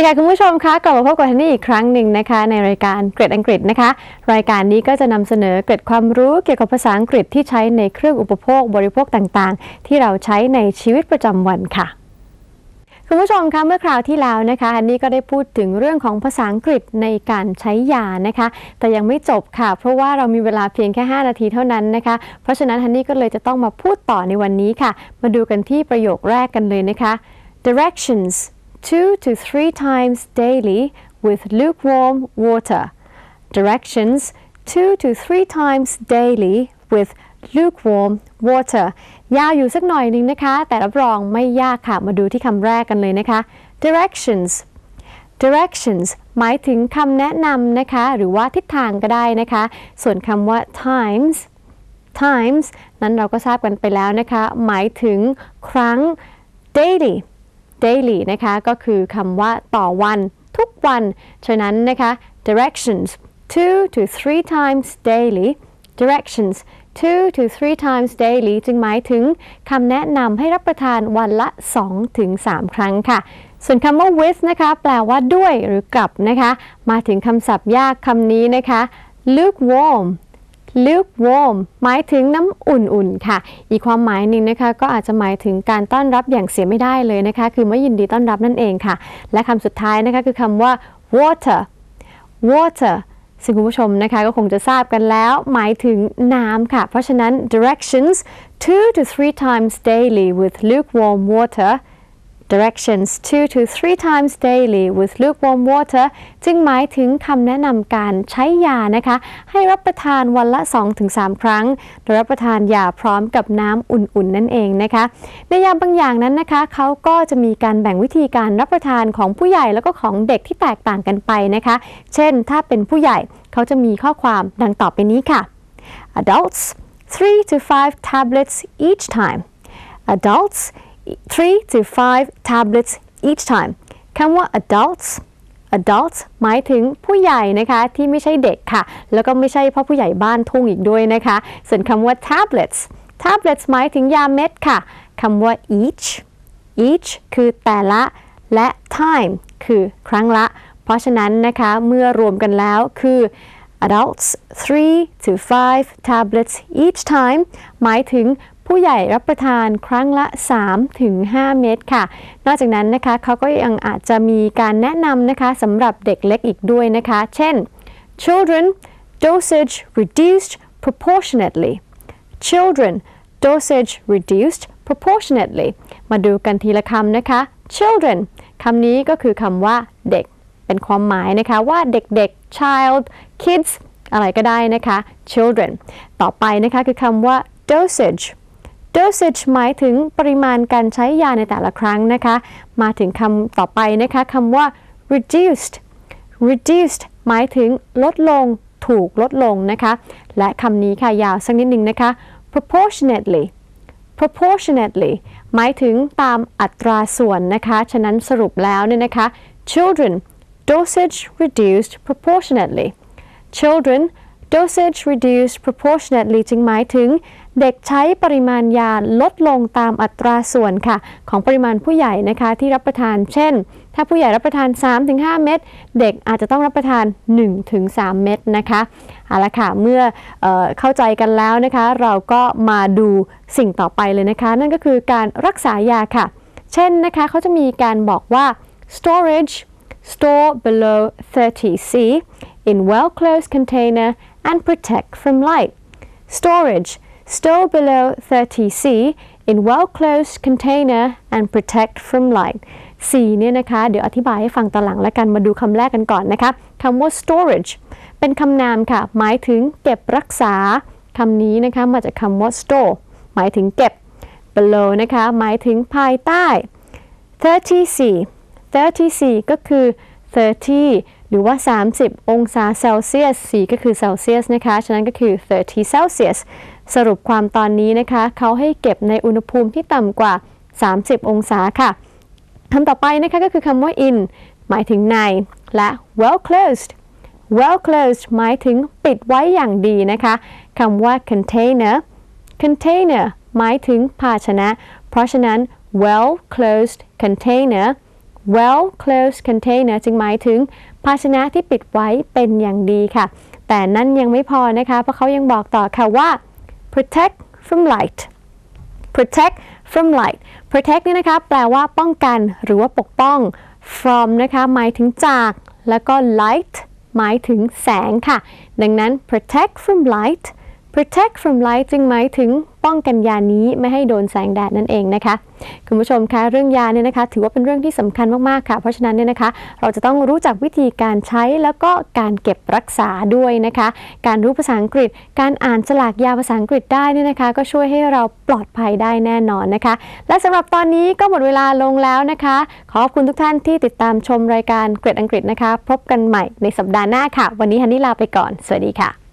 วัสดีค่ะคุณผู้ชมคะกลับมาพบกับทันนี่อีกครั้งหนึ่งนะคะ ในรายการเกรดอังกฤษนะคะ รายการนี้ก็จะนำเสนอเกรดความรู้เกี่ยวกับภาษาอังกฤษที่ใช้ในเครื่องอุปโภคบริโภคต่างๆ ที่เราใช้ในชีวิตประจำวันค่ะคุณผู้ชมคะเมื่อคราวที่แล้วนะคะฮันนี่ก็ได้พูดถึงเรื่องของภาษาอังกฤษในการใช้ยานะคะ แต่ยังไม่จบค่ะ เพราะว่าเรามีเวลาเพียงแค่ 5 นาทีเท่านั้นนะคะ เพราะฉะนั้นฮันนี่ก็เลยจะต้องมาพูดต่อในวันนี้ค่ะ มาดูกันที่ประโยคแรกกันเลยนะคะ directions two to three times daily with lukewarm water directions two to three times daily with lukewarm water ยาวอยู่สักหน่อยนึงนะคะ แต่รับรองไม่ยากค่ะ มาดูที่คำแรกกันเลยนะคะ directions directions หมายถึงคำแนะนำนะคะ หรือว่าทิศทางก็ได้นะคะ ส่วนคำว่า times times นั้นเราก็ทราบกันไปแล้วนะคะ หมายถึงครั้ง daily daily นะคะก็คือคำว่าต่อวันทุกวัน ฉะนั้นนะคะ directions two to three times daily directions two to three times daily จึงหมายถึงคำแนะนำให้รับประทานวันละ2ถึง3ครั้งค่ะ ส่วนคำว่า with นะคะ แปลว่าด้วยหรือกับนะคะ มาถึงคำศัพท์ยากคำนี้นะคะ lukewarm lukewarm หมายถึงน้ำอุ่นๆค่ะ อีกความหมายหนึ่งนะคะ ก็อาจจะหมายถึงการต้อนรับอย่างเสียไม่ได้เลยนะคะ คือไม่ยินดีต้อนรับนั่นเองค่ะ และคำสุดท้ายนะคะคือคำว่า water water ซึ่งคุณผู้ชมนะคะก็คงจะทราบกันแล้ว หมายถึงน้ำค่ะ เพราะฉะนั้น directions two to three times daily with lukewarm water directions two to three times daily with lukewarm water จึงหมายถึงคำแนะนำการใช้ยานะคะ ให้รับประทานวันละ 2-3 ครั้ง โดยรับประทานยาพร้อมกับน้ำอุ่นๆ นั่นเองนะคะ ในยาบางอย่างนั้นนะคะเขาก็จะมีการแบ่งวิธีการรับประทานของผู้ใหญ่แล้วก็ของเด็กที่แตกต่างกันไปนะคะ เช่น ถ้าเป็นผู้ใหญ่เขาจะมีข้อความดังต่อไปนี้ค่ะ adults 3 to 5 tablets each time adults 3 to 5 tablets each time คำว่า adults adults หมายถึงผู้ใหญ่นะคะที่ไม่ใช่เด็กค่ะ แล้วก็ไม่ใช่พ่อผู้ใหญ่บ้านทุ่งอีกด้วยนะคะ ส่วนคำว่า tablets tablets หมายถึงยาเม็ดค่ะคำว่า each each คือแต่ละและ time คือครั้งละ เพราะฉะนั้นนะคะเมื่อรวมกันแล้วคือ adults 3 to 5 tablets each time หมายถึง ผู้ใหญ่รับประทานครั้งละ 3-5 เม็ดค่ะ นอกจากนั้นนะคะเขาก็ยังอาจจะมีการแนะนำนะคะสำหรับเด็กเล็กอีกด้วยนะคะ เช่น children dosage reduced proportionately children dosage reduced proportionately มาดูกันทีละคำนะคะ children คำนี้ก็คือคำว่าเด็ก เป็นความหมายนะคะว่าเด็กๆ child kids อะไรก็ได้นะคะ children ต่อไปนะคะคือคำว่า dosage dosage หมายถึงปริมาณการใช้ยาในแต่ละครั้งนะคะ มาถึงคำต่อไปนะคะคำว่า reduced reduced หมายถึงลดลง ถูกลดลงนะคะ และคำนี้ค่ะยาวสักนิดหนึ่งนะคะ proportionately proportionately หมายถึงตามอัตราส่วนนะคะ ฉะนั้นสรุปแล้วเนี่ยนะคะ children dosage reduced proportionately children dosage reduced proportionately จึงหมายถึง เด็กใช้ปริมาณยาลดลงตามอัตราส่วนค่ะ ของปริมาณผู้ใหญ่นะคะที่รับประทาน เช่น ถ้าผู้ใหญ่รับประทาน 3-5 เม็ดเด็กอาจจะต้องรับประทาน 1-3 เม็ดนะคะเอาละค่ะเมื่อเออเข้าใจกันแล้วนะคะ เราก็มาดูสิ่งต่อไปเลยนะคะ นั่นก็คือการรักษายาค่ะ เช่นนะคะเขาจะมีการบอกว่า storage store below 30 C in well-closed container and protect from light. Storage store below 30 C in well-closed container and protect from light. C เนี่ยนะคะ เดี๋ยวอธิบายให้ฟังตอนหลังแล้วกันมาดูคำแรกกันก่อนนะคะคำว่า storage เป็นคำนามค่ะ หมายถึงเก็บรักษาคำนี้นะคะ มาจากคำว่า store หมายถึงเก็บ below นะคะ หมายถึงภายใต้ 30 C 30 C ก็คือ 30 หรือว่า 30 องศาเซลเซียส C ก็คือเซลเซียสนะคะ ฉะนั้นก็คือ 30 Celsius สรุปความตอนนี้นะคะ เขาให้เก็บในอุณหภูมิที่ต่ำกว่า 30 องศาค่ะคำต่อไปนะคะก็คือคำว่า in หมายถึงใน และ well closed well closed หมายถึงปิดไว้อย่างดีนะคะคำว่า container container หมายถึงภาชนะ เพราะฉะนั้น well closed container well closed container จึงหมายถึงภาชนะที่ปิดไว้เป็นอย่างดีค่ะ แต่นั่นยังไม่พอนะคะ เพราะเขายังบอกต่อค่ะว่า protect from light protect from light protect นี่นะคะแปลว่าป้องกันหรือว่าปกป้อง from นะคะหมายถึงจาก แล้วก็ light หมายถึงแสงค่ะ ดังนั้น protect from light protect from light จึงหมายถึงป้องกันยานี้ไม่ให้โดนแสงแดดนั่นเองนะคะ คุณผู้ชมคะเรื่องยาเนี่ยนะคะ ถือว่าเป็นเรื่องที่สำคัญมากๆค่ะ เพราะฉะนั้นเนี่ยนะคะ เราจะต้องรู้จักวิธีการใช้แล้วก็การเก็บรักษาด้วยนะคะ การรู้ภาษาอังกฤษ การอ่านฉลากยาภาษาอังกฤษได้เนี่ยนะคะ ก็ช่วยให้เราปลอดภัยได้แน่นอนนะคะ และสำหรับตอนนี้ก็หมดเวลาลงแล้วนะคะ ขอบคุณทุกท่านที่ติดตามชมรายการเกรดอังกฤษนะคะ พบกันใหม่ในสัปดาห์หน้าค่ะ วันนี้ฮันนี่ลาไปก่อน สวัสดีค่ะ